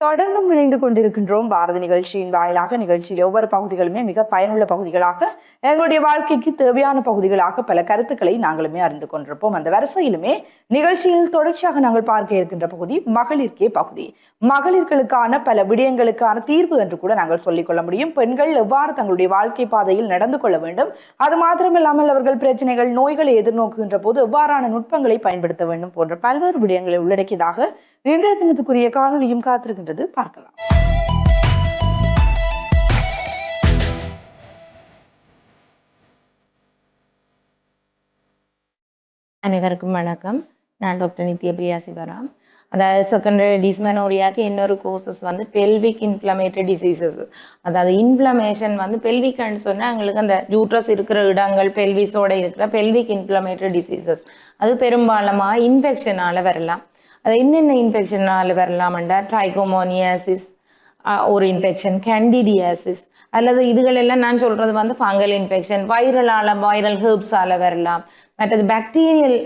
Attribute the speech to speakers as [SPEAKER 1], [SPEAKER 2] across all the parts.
[SPEAKER 1] தொடர்ந்தும் இணைந்து கொண்டிருக்கின்றோம் பாரதி நிகழ்ச்சியின் வாயிலாக. நிகழ்ச்சியில் ஒவ்வொரு பகுதிகளுமே மிக பயனுள்ள பகுதிகளாக எங்களுடைய வாழ்க்கைக்கு தேவையான பகுதிகளாக பல கருத்துக்களை நாங்களுமே அறிந்து கொண்டிருப்போம். அந்த வரிசையிலுமே நிகழ்ச்சியில் தொடர்ச்சியாக நாங்கள் பார்க்க இருக்கின்ற பகுதி மகளிர்கே பகுதி. மகளிர்களுக்கான பல விடயங்களுக்கான தீர்வு என்று கூட நாங்கள் சொல்லிக் கொள்ள முடியும். பெண்கள் எவ்வாறு தங்களுடைய வாழ்க்கை பாதையில் நடந்து கொள்ள வேண்டும் அது மாத்திரமில்லாமல் அவர்கள் பிரச்சனைகள் நோய்களை எதிர்நோக்குகின்ற போது எவ்வாறான நுட்பங்களை பயன்படுத்த வேண்டும் போன்ற பல்வேறு விடயங்களை உள்ளடக்கியதாக இன்றைய தினத்துக்குரிய காணொலியும் காத்திருக்கின்றது. பார்க்கலாம்.
[SPEAKER 2] அனைவருக்கும் வணக்கம். நான் டாக்டர் நித்ய பிரியா சிவராம். அதாவது செகண்டரி டிஸ்மெனோரியாக்கு இன்னொரு கோர்சஸ் வந்து பெல்விக் இன்ஃப்ளமேட்டரி டிசீசஸ் அதாவது இன்ஃப்ளமேஷன் வந்து பெல்விக்னு சொன்னால் எங்களுக்கு அந்த ஜூட்ரஸ் இருக்கிற இடங்கள் பெல்விஸோட இருக்கிற பெல்விக் இன்ஃப்ளமேட்டரி டிசீசஸ் அது பெரும்பாலமாக இன்ஃபெக்ஷனால் வரலாம். அது என்னென்ன இன்ஃபெக்ஷனால் வரலாம்ண்டா ட்ரைகோமோனியாசிஸ் ஒரு இன்ஃபெக்ஷன் கேண்டிடியாசிஸ் அல்லது இதுகளெல்லாம் நான் சொல்றது வந்து ஃபங்கல் இன்ஃபெக்ஷன் வைரலால வைரல் ஹெர்ப்ஸால வரலாம். மற்றது பாக்டீரியல்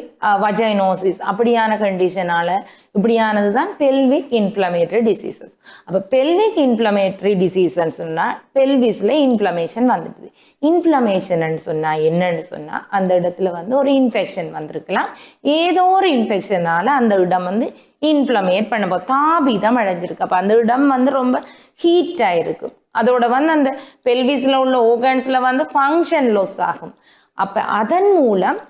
[SPEAKER 2] வஜைனோசிஸ் அப்படியான கண்டிஷனால இப்படியானது தான் பெல்விக் இன்ஃப்ளமேட்டரி டிசீசஸ் அப்போ பெல்விக் இன்ஃப்ளமேட்டரி டிசீஸ்ன்னு சொன்னால் பெல்விஸில் இன்ஃப்ளமேஷன் வந்துடுது. இன்ஃப்ளமேஷன் சொன்னால் என்னன்னு சொன்னால் அந்த இடத்துல வந்து ஒரு இன்ஃபெக்ஷன் வந்திருக்கலாம். ஏதோ ஒரு இன்ஃபெக்ஷனால அந்த இடம் வந்து இன்ஃப்ளமேட் பண்ணப்போ தாபிதம் அடைஞ்சிருக்கு. அப்போ அந்த இடம் வந்து ரொம்ப ஹீட்டாக இருக்கும் அதோட வந்து அந்த பெல்விஸில் உள்ள ஓர்கன்ஸில் வந்து ஃபங்க்ஷன் லாஸ் ஆகும். அப்போ அதன் மூலம்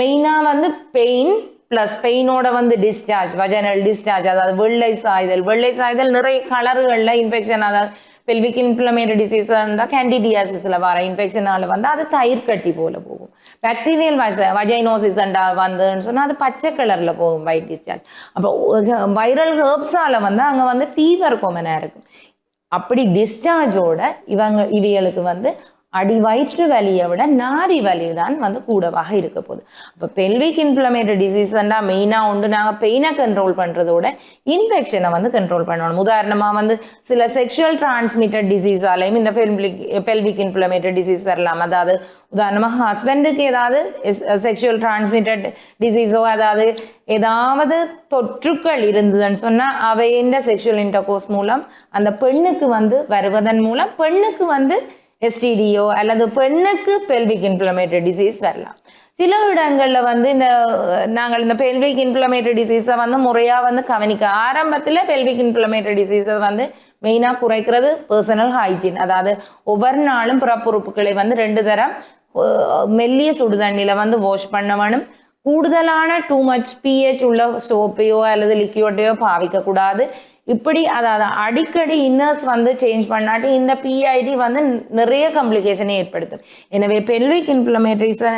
[SPEAKER 2] மெயினாக வந்து பெயின் ப்ளஸ் பெயினோட வந்து டிஸ்சார்ஜ் வஜனல் டிஸ்சார்ஜ் அதாவது வெள்ளை சாய்தல். வெள்ளை சாய்தல் நிறைய கலர்களில் இன்ஃபெக்ஷன் அதாவது பெல்விக் இன்ஃப்ளமேட்டரி டிசீஸ் இருந்தால் கேண்டிடியாசிஸில் வர இன்ஃபெக்ஷனால் வந்து அது தயிர் கட்டி போல போகும். பாக்டீரியல் வஜைனோசிஸ் வந்துன்னு சொன்னால் அது பச்சை கலரில் போகும் வைட் டிஸ்சார்ஜ் அப்போ வைரல் ஹேர்ப்ஸால் வந்து அங்கே வந்து ஃபீவர் கொமனாக இருக்கும். அப்படி டிஸ்சார்ஜோட இவங்க இவைகளுக்கு வந்து அடி வயிற்று வலியை விட நாரி வலி தான் வந்து கூடவாக இருக்க போகுது. அப்போ பெல்விக் இன்ஃப்ளமேட்டரி டிசீஸ்னா மெயினாக உண்டு. நாங்கள் பெயினை கண்ட்ரோல் பண்ணுறதோட இன்ஃபெக்ஷனை வந்து கண்ட்ரோல் பண்ணணும். உதாரணமாக வந்து சில செக்ஷுவல் டிரான்ஸ்மிட்டட் டிசீஸாலையும் இந்த பெல்விக் பெல்விக் இன்ஃப்ளமேட்டரி டிசீஸ் வரலாம். அதாவது உதாரணமாக ஹஸ்பண்டுக்கு ஏதாவது செக்ஷுவல் டிரான்ஸ்மிட்டட் டிசீஸோ அதாவது ஏதாவது தொற்றுக்கள் இருந்ததுன்னு சொன்னால் அவையின் செக்ஷுவல் இன்டர்கோர்ஸ் மூலம் அந்த பெண்ணுக்கு வந்து வருவதன் மூலம் பெண்ணுக்கு வந்து எஸ்டிடியோ அல்லது பெண்ணுக்கு பெல்விக் இன்ஃப்ளமேட்டரி டிசீஸ் வரலாம். சில இடங்களில் வந்து இந்த நாங்கள் இந்த பெல்விக் இன்ஃப்ளமேட்டரி டிசீஸை வந்து முறையாக வந்து கவனிக்க ஆரம்பத்தில் பெல்விக் இன்ஃப்ளமேட்டரி டிசீஸை வந்து மெயினாக குறைக்கிறது பர்சனல் ஹைஜீன் அதாவது ஒவ்வொரு நாளும் பிறப்புறுப்புகளை வந்து ரெண்டு தரம் மெல்லிய சுடு தண்ணியில் வந்து வாஷ் பண்ண வேணும். கூடுதலான டூ மச் பிஹெச் உள்ள சோப்பையோ அல்லது லிக்யூட்டையோ பாவிக்கக்கூடாது. இப்படி அதாவது அடிக்கடி இன்னர்ஸ் வந்து சேஞ்ச் பண்ணாட்டி இந்த பிஐடி வந்து நிறைய கம்ப்ளிகேஷனை ஏற்படுத்தும். எனவே பெல்விக் இன்ஃப்ளமேட்டரிஸை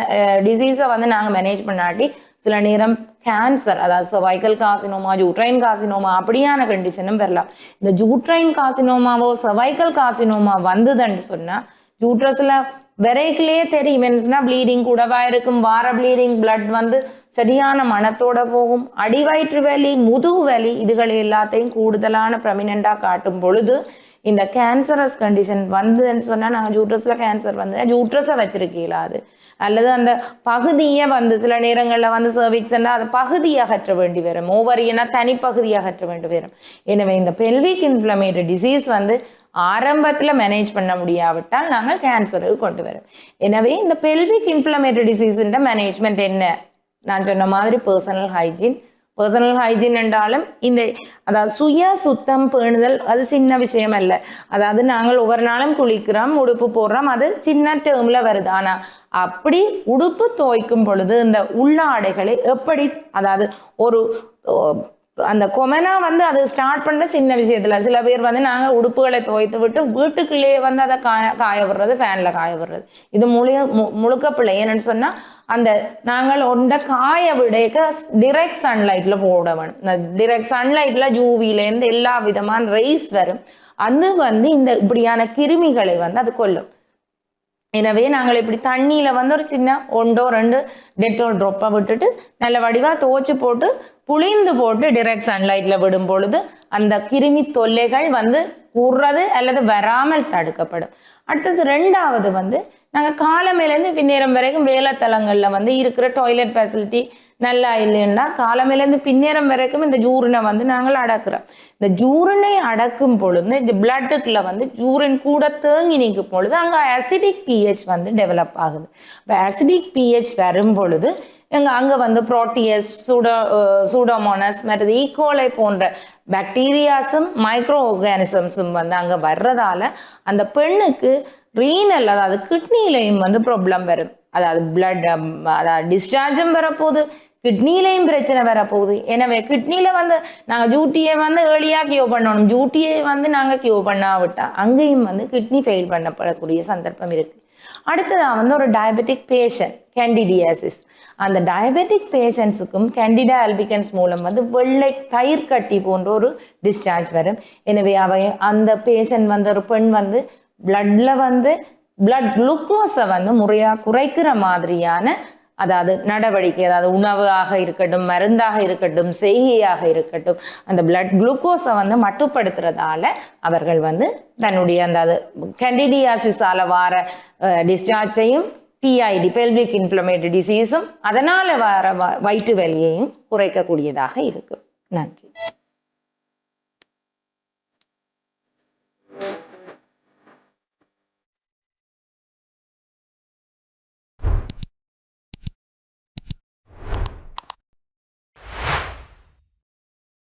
[SPEAKER 2] டிசீஸை வந்து நாங்கள் மேனேஜ் பண்ணாட்டி சில நேரம் கேன்சர் அதாவது சர்வைக்கல் காசினோமா ஜூட்ரைன் காசினோமா அப்படியான கண்டிஷனும் வரலாம். இந்த ஜூட்ரைன் காசினோமாவோ சர்வைக்கல் காசினோமா வந்ததுன்னு சொன்னால் ஜூட்ரஸில் விரைக்கிலே தெரியும். என்னன்னா ப்ளீடிங் கூடவா இருக்கும். வார ப்ளீடிங் பிளட் வந்து சரியான மனத்தோட போகும். அடிவயிற்று வலி முதுகு வலி இதுகள் எல்லாத்தையும் கூடுதலான ப்ரமினண்டாக காட்டும் பொழுது இந்த கேன்சரஸ் கண்டிஷன் வந்ததுன்னு சொன்னால் நாங்கள் ஜூட்ரஸில் கேன்சர் வந்து ஜூட்ரஸை வச்சிருக்கீங்களா அது? அல்லது அந்த பகுதியை வந்து சில நேரங்களில் வந்து சர்விக்ஸ்னா அது பகுதியை அகற்ற வேண்டி வரும். ஓவரியனா தனிப்பகுதியை அகற்ற வேண்டி வரும். எனவே இந்த பெல்விக் இன்ஃப்ளமேட்டரி டிசீஸ் வந்து ஆரம்பத்தில் மேனேஜ் பண்ண முடியாவிட்டால் நாங்கள் கேன்சருக்கு கொண்டு வரோம். எனவே இந்த பெல்விக் இன்ஃப்ளமேட்டரி டிசீஸின் மேனேஜ்மெண்ட் என்ன? நான் சொன்ன மாதிரி பர்சனல் ஹைஜீன் பர்சனல் ஹைஜீன் என்றாலும் இந்த அதாவது சுய சுத்தம் பேணுதல் அது சின்ன விஷயம் அல்ல. அதாவது நாங்கள் ஒவ்வொரு நாளும் குளிக்கிறோம் உடுப்பு போடுறோம் அது சின்ன டேர்மில் வருது. ஆனால் அப்படி உடுப்பு துவைக்கும் பொழுது இந்த உள்ளாடைகளை எப்படி அதாவது ஒரு அந்த கொமனா வந்து அது ஸ்டார்ட் பண்ண சின்ன விஷயத்துல. சில பேர் வந்து நாங்கள் உடுப்புகளை துவைத்து விட்டு வீட்டுக்குள்ளேயே வந்து அதை காய காய விடுறது ஃபேனில் காய விடுறது. இது முழு முழுக்க பிள்ளை. என்னன்னு சொன்னால் அந்த நாங்கள் ஒன்றை காய விடைக்க டிரெக்ட் சன்லைட்டில் போட வேணும். டிரெக்ட் சன்லைட்டில் ஜூவிலேருந்து எல்லா விதமான ரைஸ் வரும். அது வந்து இந்த இப்படியான கிருமிகளை வந்து அது கொல்லும். எனவே நாங்கள் இப்படி தண்ணியில் வந்து ஒரு சின்ன ஒன்றோ ரெண்டு டெட்டோல் ட்ராப்பை விட்டுட்டு நல்ல வடிவாக துவச்சி போட்டு புளிந்து போட்டு டிரெக்ட் சன்லைட்டில் விடும் பொழுது அந்த கிருமி தொல்லைகள் வந்து கூறுறது அல்லது வராமல் தடுக்கப்படும். அடுத்தது ரெண்டாவது வந்து நாங்கள் காலமேலேருந்து பின்னேரம் வரைக்கும் வேலைத்தலங்களில் வந்து இருக்கிற டாய்லெட் ஃபெசிலிட்டி நல்லா இல்லைன்னா காலமிலேருந்து பின்னேறம் வரைக்கும் இந்த ஜூரினை வந்து நாங்கள் அடக்குறோம். இந்த ஜூரினை அடக்கும் பொழுது இந்த பிளட்டுக்குள்ள வந்து ஜூரின் கூட தேங்கி நிற்கும் பொழுது அங்கே அசிடிக் பிஹெச் வந்து டெவலப் ஆகுது. இப்போ அசிடிக் பிஹெச் வரும் பொழுது எங்கள் அங்கே வந்து புரோட்டியஸ் சூடோ சூடோமோனஸ் மற்றது e. ஈகோலை போன்ற பாக்டீரியாஸும் மைக்ரோ ஆர்கானிசம்ஸும் வந்து அங்கே வர்றதால அந்த பெண்ணுக்கு ரீனல் அதாவது கிட்னிலையும் வந்து ப்ராப்ளம் வரும். அதாவது பிளட் um, அதாவது டிஸ்சார்ஜும் வரப்போகுது கிட்னிலையும் பிரச்சனை வரப்போகுது. எனவே கிட்னியில் வந்து நாங்கள் ஜூட்டியை வந்து ஏர்லியாக கியூ பண்ணணும். ஜூட்டியை வந்து நாங்கள் கியூ பண்ணாவிட்டா அங்கேயும் வந்து கிட்னி ஃபெயில் பண்ணப்படக்கூடிய சந்தர்ப்பம் இருக்குது அடுத்ததாக வந்து ஒரு டயபெட்டிக் பேஷண்ட் கேண்டிடியாசிஸ் அந்த டயபெட்டிக் பேஷண்ட்ஸுக்கும் கேண்டிடா அல்பிகன்ஸ் மூலம் வந்து வெள்ளை தயிர் கட்டி போன்ற ஒரு டிஸ்சார்ஜ் வரும். எனவே அவை அந்த பேஷண்ட் வந்து ஒரு பெண் வந்து பிளட்ல வந்து பிளட் குளுக்கோஸை வந்து முறையாக குறைக்கிற மாதிரியான அதாவது நடவடிக்கை அதாவது உணவாக இருக்கட்டும் மருந்தாக இருக்கட்டும் செய்கையாக இருக்கட்டும் அந்த பிளட் குளுக்கோஸை வந்து மட்டுப்படுத்துறதால அவர்கள் வந்து தன்னுடைய அந்த அது கேண்டிடியாசிஸால வார டிஸ்சார்ஜையும் பிஐடி பெல்விக் இன்ஃப்ளமேட்டரி டிசீஸும் அதனால வர வயிற்று வலியையும் குறைக்கக்கூடியதாக இருக்கு. நன்றி.